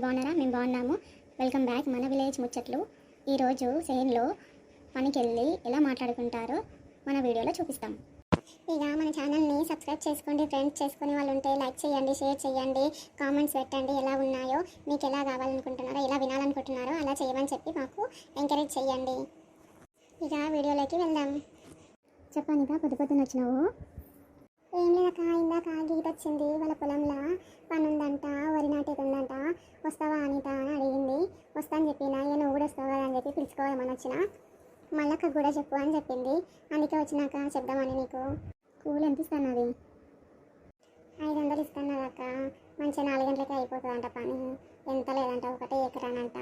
అందరు బాగున్నారా? మేము బాగున్నాము. వెల్కమ్ బ్యాక్ మన విలేజ్ ముచ్చట్లు. ఈరోజు సేన్లో పనికి వెళ్ళి ఎలా మాట్లాడుకుంటారో మన వీడియోలో చూపిస్తాం. ఇక మన ఛానల్ని సబ్స్క్రైబ్ చేసుకోండి ఫ్రెండ్స్ చేసుకునే వాళ్ళు ఉంటే లైక్ చేయండి షేర్ చేయండి కామెంట్స్ పెట్టండి ఎలా ఉన్నాయో మీకు ఎలా కావాలనుకుంటున్నారో ఎలా వినాలనుకుంటున్నారో అలా చేయమని చెప్పి మాకు ఎంకరేజ్ చేయండి. ఇక వీడియోలోకి వెళ్దాం. చెప్పానిక పొద్దు పొద్దున వచ్చినావు. ఏం లేదక్క ఇందాక గీత వచ్చింది వాళ్ళ పొలంలో పని ఉందంట వరి నాటేది ఉందంట వస్తావా అనిత అని అడిగింది. వస్తా అని చెప్పిన ఇక నువ్వు కూడా వస్తావా అని చెప్పి పిలుచుకోవాలని వచ్చిన. మళ్ళక్క కూడా చెప్పు అని చెప్పింది. అందుకే వచ్చినాక చెప్దామని నీకు. కూలి ఎంత ఇస్తున్నది ఐదు వందలు ఇస్తాను అక్క. మంచిగా నాలుగు గంటలకి అయిపోతుందంట పని. ఎంత లేదంట ఒకటే ఎకరానంట.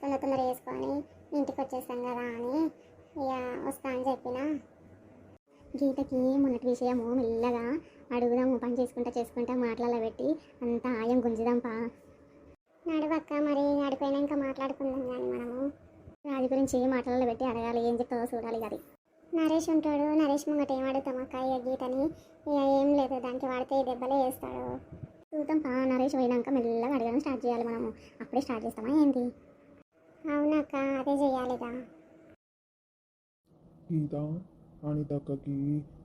తొందర తొందర వేసుకొని ఇంటికి వచ్చేస్తాం కదా అని. ఇక వస్తా అని చెప్పిన. గీతకి మొన్నటి విషయము మెల్లగా అడుగుదాము పని చేసుకుంటా చేసుకుంటా మాట్లాడబెట్టి అంత ఆయం గుంజుదాంపా నడువక్క మరి నడిపోయినాక మాట్లాడుకుందాం కానీ మనము. రాజు గురించి మాట్లాడబెట్టి అడగాలి ఏం చెప్తావో చూడాలి అది నరేష్ ఉంటాడు నరేష్ ముంగట ఏం అడుగుతాం అక్క ఇక గీతని? ఇక ఏం లేదు దానికి వాడితే దెబ్బలే వేస్తాడు. చూద్దాం పా నరేష్ పోయినాక మెల్లగా అడగడం స్టార్ట్ చేయాలి మనము. అప్పుడే స్టార్ట్ చేస్తామా ఏంటి అవునక్క అదే చెయ్యాలిగా గీత అనితక్కకి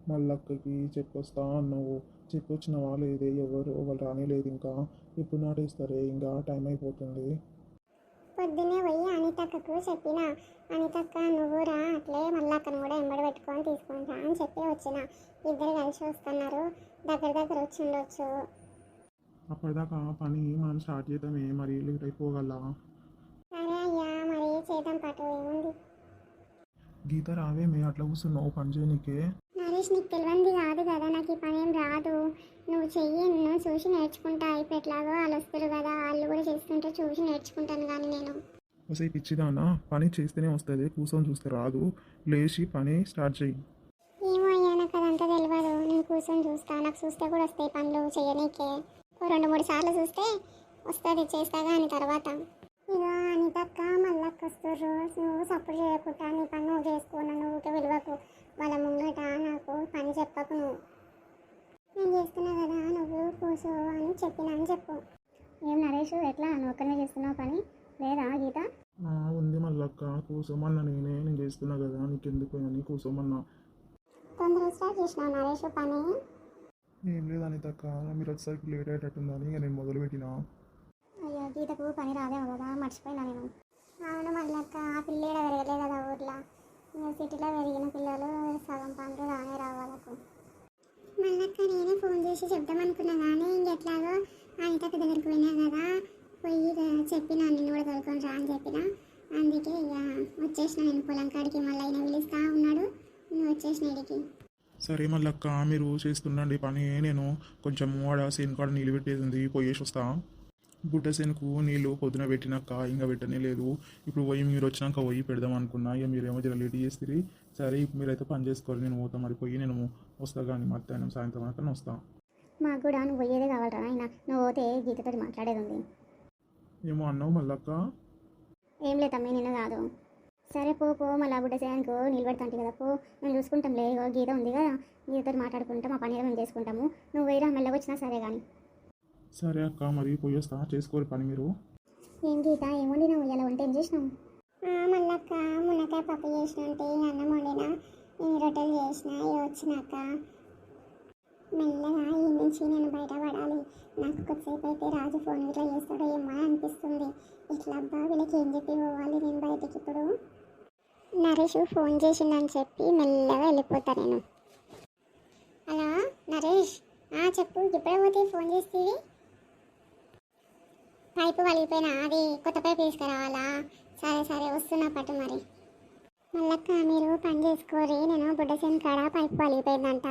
మల్లక్కకి చెప్పొస్తా అన్నావు చెప్పొచ్చినవా లేదే ఎవరు వాళ్ళు రానిలేదు ఇంకా. ఇప్పుడు నాటేస్తారే ఇంకా టైం అయిపోతుంది. పొద్దున్నే పోయి అనితక్కకు చెప్పిన. అనితక్క నువ్వు రా అట్లే మళ్ళక్కను కూడా ఎంబడి పెట్టుకొని తీసుకుంటా అని చెప్పి వచ్చిన. ఇద్దరు కలిసి వస్తున్నారు. దగ్గర దగ్గర వచ్చి ఉండొచ్చు. అప్పటిదాకా పని మనం స్టార్ట్ చేద్దామే మరి లేట్ అయిపోగల సరే అయ్యా మరి చేద్దాం పాటు ఏముంది? గీత రావేమే అట్లా కూర్చున్నావు పని చేయనీకే నరేష్ నీకు తెలియంది కాదు కదా నాకు ఈ పని ఏం రాదు. నువ్వు చెయ్యి నువ్వు చూసి నేర్చుకుంటా. అయిపోయి ఎట్లాగో వాళ్ళు వస్తారు కదా వాళ్ళు కూడా చేస్తుంటే చూసి నేర్చుకుంటాను కానీ నేను. ఒకసారి పిచ్చిదానా పని చేస్తేనే వస్తుంది కూర్చొని చూస్తే రాదు. లేచి పని స్టార్ట్ చెయ్యి. ఏమో అయ్యా నాకు అదంతా తెలియదు నేను కూర్చొని చూస్తా నాకు చూస్తే కూడా వస్తాయి పనులు చేయనీకే ఓ రెండు మూడు సార్లు చూస్తే వస్తుంది చేస్తా కానీ తర్వాత. ఇక అనితక్క మళ్ళక్క వస్తుర్రు నువ్వు సపోర్ట్ చేయకుండా నీ పని నువ్వు చేసుకో నన్ను ఊకే విలువకు వాళ్ళ ముంగట నాకు పని చెప్పకు నువ్వు. నేను చేస్తున్నా కదా నువ్వు కూర్చో అని చెప్పినా అని చెప్పు. ఏం నరేష్ ఎట్లా? నువ్వు ఒక్కనే చేస్తున్నావు పని? లేదా గీత? ఉంది మల్లక్క కూర్చోమన్నా నేనే. నేను చేస్తున్నా కదా నీకెందుకు అని కూర్చోమన్నా తొందరగా స్టార్ట్ చేసినావు నరేష్ పని? ఏం లేదు అనితక్క మీరు వచ్చేసరికి లేట్ అయ్యేటట్టుందని నేను మొదలు పెట్టినా గీతకు పని రాదేమో కదా మర్చిపోయినా నేను. అవును మళ్ళక్క ఆ పిల్లేడ పెరగలే కదా ఊర్లో. ఇంకా సిటీలో పెరిగిన పిల్లలు సగం పనులు రానే రావాలకు మళ్ళక్క నేనే ఫోన్ చేసి చెప్దామనుకున్నా కానీ ఇంకెట్లాగో అనితకు దగ్గరికి పోయినా కదా పోయి చెప్పిన నిన్ను కూడా తోలుకొని రా అని చెప్పిన. అందుకే ఇక వచ్చేసిన నేను పొలం కాడికి మళ్ళీ ఆయన పిలుస్తా ఉన్నాడు. నువ్వు వచ్చేసిన ఇడికి సరే మళ్ళక్క మీరు చేస్తుండండి పని. నేను కొంచెం ఆడ సేను కాడ ఉంది పోయేసి వస్తా. బుట్ట సేనుకు నీళ్ళు పొద్దున పెట్టినాక ఇంకా పెట్టనే లేదు. ఇప్పుడు పోయి మీరు వచ్చినాక పోయి పెడదాం అనుకున్నా ఇక మీరేమో జర లేట్ చేస్తుంది సరే ఇప్పుడు మీరైతే పని చేసుకోవాలి నేను పోతా మరి పోయి నేను వస్తా కానీ మధ్యాహ్నం సాయంత్రం వరకు వస్తా. మాకు కూడా నువ్వు పోయేదే కావాలరా ఆయన నువ్వు పోతే గీతతో మాట్లాడేది ఉంది. ఏమో అన్నావు మళ్ళక్క ఏం లేదు తమ్మి నిన్న కాదు. సరే పో పో మళ్ళీ బుడ్డ సేయనుకో నిలబెడతాంటి కదా పో. మేము చూసుకుంటాంలే గీత ఉంది కదా గీతతో మాట్లాడుకుంటాం మా పని మేము చేసుకుంటాము. నువ్వు వేరే మెల్లగా వచ్చినా సరే కానీ సరే అక్క మరి పోయేస్తా చేసుకోరు పని మీరు. ఏం గీత ఏముండి నువ్వు ఇలా వంట ఏం చేసినావు? మళ్ళక్క మునక్కాయ పప్పు చేసిన అంటే అన్నం వండినా. రొట్టెలు చేసిన వచ్చినాక మెల్లగా ఈ నుంచి నేను బయటపడాలి. నాకు కొద్దిసేపు అయితే రాజు ఫోన్ ఇట్లా చేస్తాడో ఏమో అని అనిపిస్తుంది. ఇట్లా అబ్బా వీళ్ళకి ఏం చెప్పి పోవాలి నేను బయటికి ఇప్పుడు? నరేష్ ఫోన్ చేసిండని చెప్పి మెల్లగా వెళ్ళిపోతా నేను. హలో నరేష్. ఆ, చెప్పు ఇప్పుడే పోతే ఫోన్ చేస్తేవి? పైపు వలిగిపోయినా అది కొత్త పైపు తీసుకురావాలా? సరే సరే వస్తున్నా పట్టు మరి. మళ్ళక్క మీరు పని చేసుకోరి నేను బుడ్డసేన్ కాడ పైపు వలిగిపోయిందంట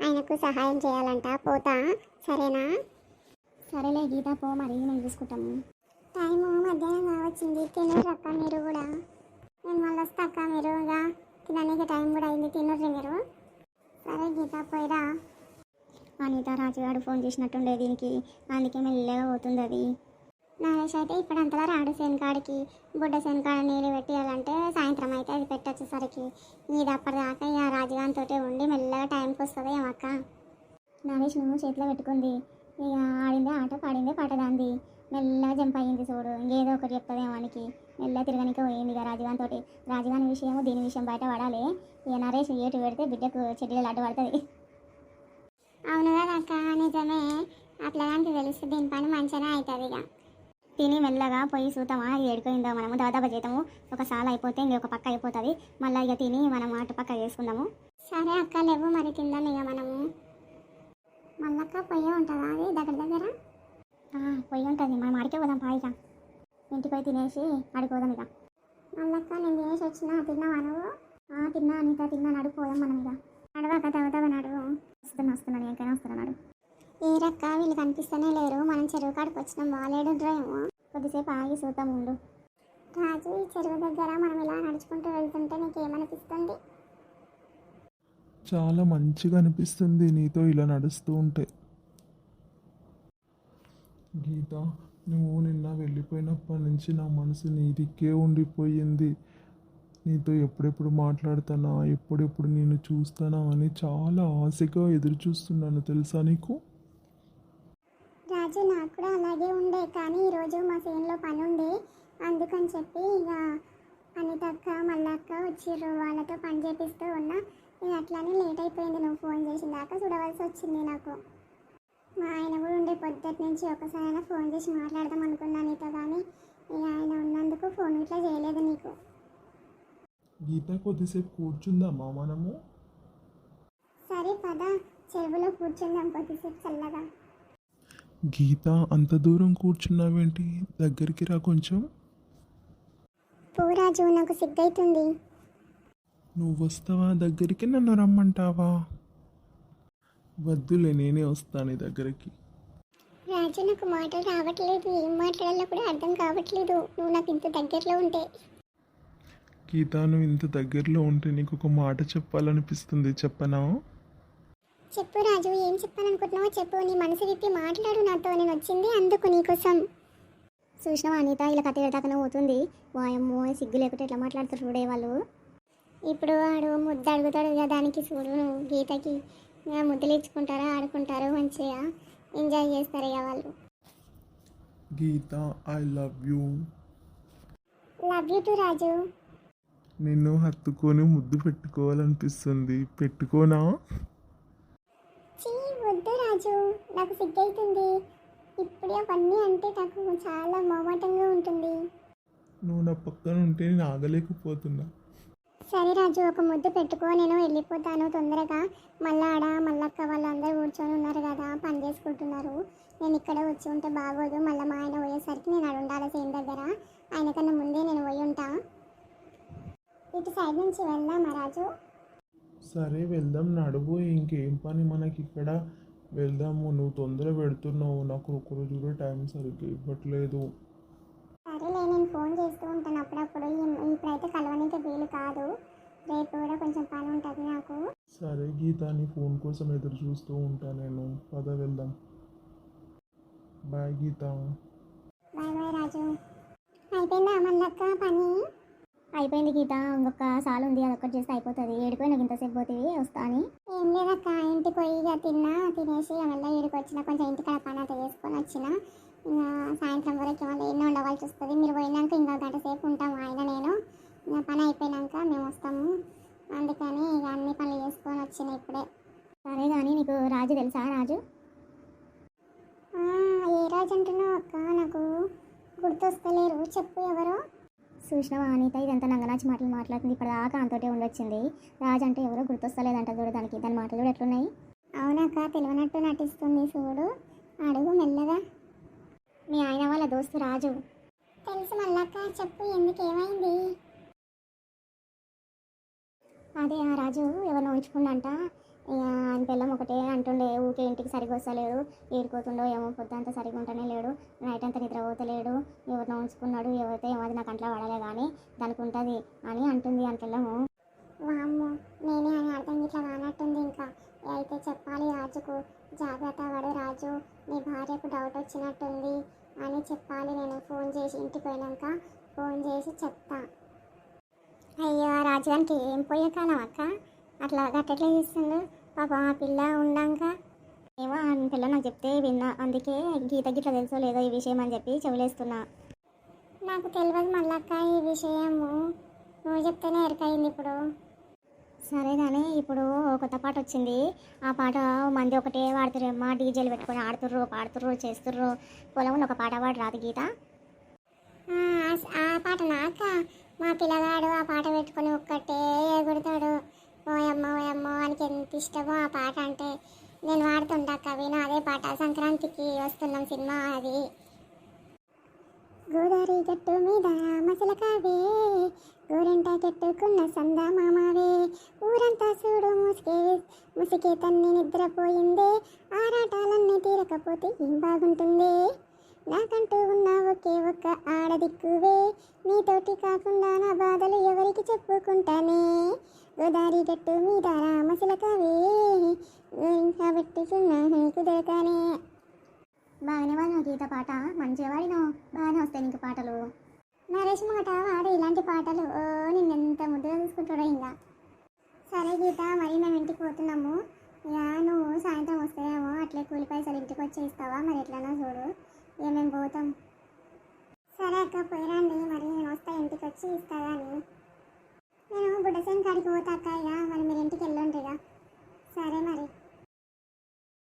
ఆయనకు సహాయం చేయాలంట. పోతా సరేనా? సరేలే గీత పో మరి నేను చూసుకుంటాము. టైము మధ్యాహ్నం కావచ్చింది. తినరక్క మీరు కూడా. నేను మళ్ళీ వస్తాక మీరు ఇక. తినడానికి టైం కూడా అయింది. తినరు మీరు. సరే గీత పోయిరా. అనిత రాజుగాడు ఫోన్ చేసినట్టుండే దీనికి. అందుకే మెల్లగా పోతుంది అది నరేష్ అయితే ఇప్పుడు అంతలా రాడు శనకాడికి బుడ్డ శనకాడ నీళ్ళు పెట్టేయాలంటే సాయంత్రం అయితే అది పెట్టొచ్చేసరికి ఇది అప్పటిదాకా ఇక రాజుగారితో ఉండి మెల్లగా టైంకి వస్తుంది ఏమక్క నరేష్ నువ్వు చేతిలో పెట్టుకుంది. ఇక ఆడిందే ఆట పాడిందే పాట దాంది. మెల్లగా జంప్ అయ్యింది చూడు. ఇంకేదో ఒకటి చెప్తుందేమో మనకి మెల్లగా తిరగనికే పోయింది ఇక రాజుగాని తోటి. రాజుగాని విషయము దీని విషయం బయట పడాలి. ఇక నరేష్ ఏటు పెడితే బిడ్డకు చెడ్డీలు అడ్డు పడుతుంది. అవును కదా అక్క నిజమే. అట్లా దానికి తెలిస్తే దీని పని మంచిగానే అవుతుంది ఇక తిని మెల్లగా పోయి చూద్దామా? ఇది ఎడుకోయిందో మనము? దాదాపు చేద్దాము ఒక సాల అయిపోతే ఇంకొక పక్క అయిపోతుంది. మళ్ళీ ఇక తిని మనం అటు పక్క చేసుకుందాము. సరే అక్క లేవు మరి తిందాం ఇక మనము. మళ్ళక్క పొయ్యి ఉంటుందా? అది దగ్గర దగ్గర? పొయ్యి ఉంటుంది. మనం అడిగే పోదాం పాయిగా ఇంటికి పోయి తినేసి అడిగిపోదాం ఇక. మళ్ళక్క నేను తినేసి వచ్చిన. తిన్నావా నువ్వు? తిన్నా అనిత తిన్నా. నడుపుపోదాం మనం ఇక. నడవాక తవ్వుతావా నడువు. వస్తున్నా వస్తున్నాను ఎంకైనా వస్తున్నాడు ఈ రక్క వీళ్ళు కనిపిస్తూనే లేరు. మనం చెరువు కాడికి వచ్చినాం. బాగాలేడు ఏమో. కొద్దిసేపు ఆగి చూద్దాం ఉండు. రాజు ఈ చెరువు దగ్గర మనం ఇలా నడుచుకుంటూ వెళ్తుంటే నీకేమనిపిస్తుంది? చాలా మంచిగా అనిపిస్తుంది నీతో ఇలా నడుస్తూ ఉంటే. గీత నువ్వు నిన్న వెళ్ళిపోయినప్పటి నుంచి నా మనసు నీ దిక్కే ఉండిపోయింది. నీతో ఎప్పుడెప్పుడు మాట్లాడుతానా ఎప్పుడెప్పుడు నేను చూస్తానా అని చాలా ఆశగా ఎదురు చూస్తున్నాను తెలుసా నీకు? కూడా అలాగే ఉండే. కానీ ఈరోజు మా చేనులో పని ఉండే అందుకని చెప్పి ఇక అనితక్క మల్లక్క వచ్చిర్రు. వాళ్ళతో పని చేపిస్తూ ఉన్నా. ఇక అట్లానే లేట్ అయిపోయింది. నువ్వు ఫోన్ చేసిన దాకా చూడవలసి వచ్చింది నాకు. మా ఆయన కూడా ఉండే పొద్దుటి నుంచి ఒకసారైనా ఫోన్ చేసి మాట్లాడదాం అనుకున్నా నీతో కానీ ఇక ఆయన ఉన్నందుకు ఫోన్ ఇట్లా చేయలేదు నీకు. గీత కొద్దిసేపు కూర్చుందామా మనము? సరే పద. చెరువులో కూర్చుందాం కొద్దిసేపు చల్లగా. గీత అంత దూరం కూర్చున్నావేంటి? దగ్గరికి రా కొంచెం. పూరాజు నాకు సిగ్గైతుంది. నువ్వు వస్తావా? దగ్గరికి నన్ను రమ్మంటావా? వద్దులే నేనే వస్తాను దగ్గరికి. రాజు నాకు మాటలు రావట్లేదు. ఏం మాట్లాడాలో కూడా అర్థం కావట్లేదు. నువ్వు నాకు ఇంత దగ్గరలో ఉంటే. గీత నువ్వు ఇంత దగ్గరలో ఉంటే నీకు ఒక మాట చెప్పాలనిపిస్తుంది చెప్పనా? చెప్పు రాజు ఏం చెప్పాలనుకుంటున్నావో చెప్పు. నీ మనసు విప్పి మాట్లాడు నాతో. నేను వచ్చింది అందుకు నీకోసం. చూసినావా అనిత? ఇలా కథ ఎడతాకనే పోతుంది. వాయమ్మో సిగ్గు లేకుంటే ఎట్లా మాట్లాడుతారు చూడే వాళ్ళు? ఇప్పుడు వాడు ముద్దు అడుగుతాడు ఇక దానికి చూడు గీతకి ముద్దులు ఇచ్చుకుంటారా ఆడుకుంటారు మంచిగా. ఎంజాయ్ చేస్తారు ఇక వాళ్ళు. Geetha I love you love you too Raju. నిన్ను హత్తుకొని ముద్దు పెట్టుకోవాలనిపిస్తుంది. పెట్టుకోనా? వద్దు రాజు నాకు సిగ్గైతుంది. ఇప్పుడే అవన్నీ అంటే నాకు చాలా మొహమాటంగా ఉంటుంది. నువ్వు నా పక్కన ఉంటే నేను ఆగలేకపోతున్నా. సరే రాజు ఒక ముద్దు పెట్టుకో. నేను వెళ్ళిపోతాను తొందరగా. మళ్ళా ఆడ మల్లక్క వాళ్ళందరూ కూర్చొని ఉన్నారు కదా పని చేసుకుంటున్నారు. నేను ఇక్కడ వచ్చి ఉంటే బాగోదు. మళ్ళీ మా ఆయన పోయేసరికి నేను ఆడ ఉండాలి సేమ్ దగ్గర. ఆయన కన్నా ముందే నేను పోయి ఉంటా. ఇటు సైడ్ నుంచి వెళ్దామా రాజు? సరే వెళ్దాం. నడువు ఇంకేం పని మనకి ఇక్కడ? వెళ్దాము నువ్వు తొందర పెడుతున్నావు నాకు ఒక రోజు కూడా టైం సరిగ్గా ఇవ్వట్లేదు. సరేలే నేను ఫోన్ చేస్తూ ఉంటాను అప్పుడప్పుడు. ఇప్పుడైతే కలవడానికి వీలు కాదు. రేపు కూడా కొంచెం పని ఉంటుంది నాకు. సరే గీత నీ ఫోన్ కోసం ఎదురు చూస్తూ ఉంటా నేను. పద వెళ్దాం. Bye Geetha. Bye bye Raju. అయిపోయిందా మల్లక్క పని? అయిపోయింది గీత ఇంకొక సాల్ ఉంది అది ఒక్కటి చేస్తే అయిపోతుంది. ఏడిపోయి నాకు ఇంతసేపు పోతుంది వస్తా అని. ఏం లేదక్క ఇంటికి పోయి ఇక తిన్నా తినేసి మళ్ళీ ఏడికి వచ్చిన కొంచెం ఇంటికాడ పని అంతా చేసుకొని వచ్చిన. ఇంకా సాయంత్రం వరకు మళ్ళీ ఎన్నో ఉండవలసి వస్తుంది మీరు పోయినాక ఇంకా గంట సేపు ఉంటాము ఆయన నేను. ఇంకా పని అయిపోయినాక మేము వస్తాము. అందుకని ఇక అన్ని పనులు చేసుకొని వచ్చిన ఇప్పుడే. సరే కానీ నీకు రాజు తెలుసా రాజు? ఏ రాజు అంటున్నావు అక్క? నాకు గుర్తొస్తలేరు. చెప్పు ఎవరు. చూసినావా అనిత ఇదంతా నంగనాచి మాటలు మాట్లాడుతుంది. ఇప్పుడు దాకా అంతోటే ఉండొచ్చింది. రాజు అంటే ఎవరో గుర్తొస్తలేదంట చూడు దానికి. దాని మాటలు కూడా ఎట్లున్నాయి? అవునక్క తెలియనట్టు నటిస్తుంది చూడు. అడుగు మెల్లగా. మీ ఆయన వాళ్ళ దోస్తు రాజు. తెలుసు మల్లక్క చెప్పు ఎందుకు ఏమైంది? అదే ఆ రాజు ఎవరినో ఉంచుకుండంట ఇక ఆయన పిల్లం ఒకటే అంటుండే ఊకే ఇంటికి సరిగ్గా వస్తలేడు ఏడిపోతుండో ఏమో పొద్దంతా సరిగ్గా ఉంటనే లేడు నైట్ అంతా నిద్ర పోతలేడు ఎవరినో ఉంచుకున్నాడు ఎవరితో ఏమది నాకు అంట్లో పడలే కానీ దానికి ఉంటుంది అని అంటుంది అంటలేము వామ్మో నేనే అని అర్థం ఇట్లా కానట్టుంది ఇంకా. అయితే చెప్పాలి రాజుకు జాగ్రత్త పడు రాజు నీ భార్యకు డౌట్ వచ్చినట్టుంది అని చెప్పాలి నేను ఫోన్ చేసి ఇంటికి పోయినాక ఫోన్ చేసి చెప్తా. అయ్యో ఆ రాజుగానికి ఏం పోయే కాలం అక్క? అట్లా గట్టెట్లా చేస్తుండు పాపం ఆ పిల్ల ఉండంగా. ఏమో ఆ పిల్ల నాకు చెప్తే విన్నా. అందుకే గీత గిట్ల తెలుసో లేదో ఈ విషయం అని చెప్పి చెవులేస్తున్నా. నాకు తెలియదు మళ్ళక్క ఈ విషయము. నువ్వు చెప్తేనే ఎరకయింది ఇప్పుడు. సరే కానీ ఇప్పుడు కొత్త పాట వచ్చింది. ఆ పాట మంది ఒకటే వాడుతుర్రమ్మా డీజేలు పెట్టుకొని ఆడుతుర్రు పాడుతుర్రు చేస్తుర్రు. పొలంలో ఒక పాట పాడు రాదు గీత. ఆ పాట నాక? మా పిల్లగాడు ఆ పాట పెట్టుకొని ఒక్కటే ఎగురుతాడు. ఎంత ఇష్టమో ఆ పాట అంటే నేను వాడుతుంటా విను అదే పాట. సంక్రాంతికి వస్తున్నాం సినిమా అది. గోదావరి గట్టు మీద మసలకావే గోరెంట కట్టుకున్న సందా మామావే. ఊరంతా చూడు ముసుకే ముసుకే తన్ని నిద్రపోయిందే. ఆరాటాలన్నీ తీరకపోతే ఏం బాగుంటుంది? నాకంటూ ఉన్న ఒకే ఒక్క ఆడదిక్కువే. నీతోటి కాకుండా నా బాధలు ఎవరికి చెప్పుకుంటానే? గోదావరి గట్టు మీద రామశిలకవే. ఇంకా కుదరకానే బాగానే వాడినావు గీత పాట? మంచిగా వాడినావు బాగానే వస్తాయి నీకు పాటలు. నరేష్ మాట వాడు ఇలాంటి పాటలు. ఓ నిన్నెంత ముద్దుగా చూసుకుంటాడో ఇంకా. సరే గీత మరి మేము ఇంటికి పోతున్నాము. ఇక నువ్వు సాయంత్రం వస్తాయేమో అట్లే కూలి పైసలు ఇంటికి వచ్చి ఇస్తావా మరి ఎట్లనో చూడు. ఇక మేము పోతాం? సరే అక్క పోయిరండి. మరి నేను వస్తా ఇంటికి వచ్చి ఇస్తా నేను బుడ్డసేన్ కాడికి పోతా అక్క ఇక. మరి మీరు ఇంటికి వెళ్ళండి ఇక సరే మరి.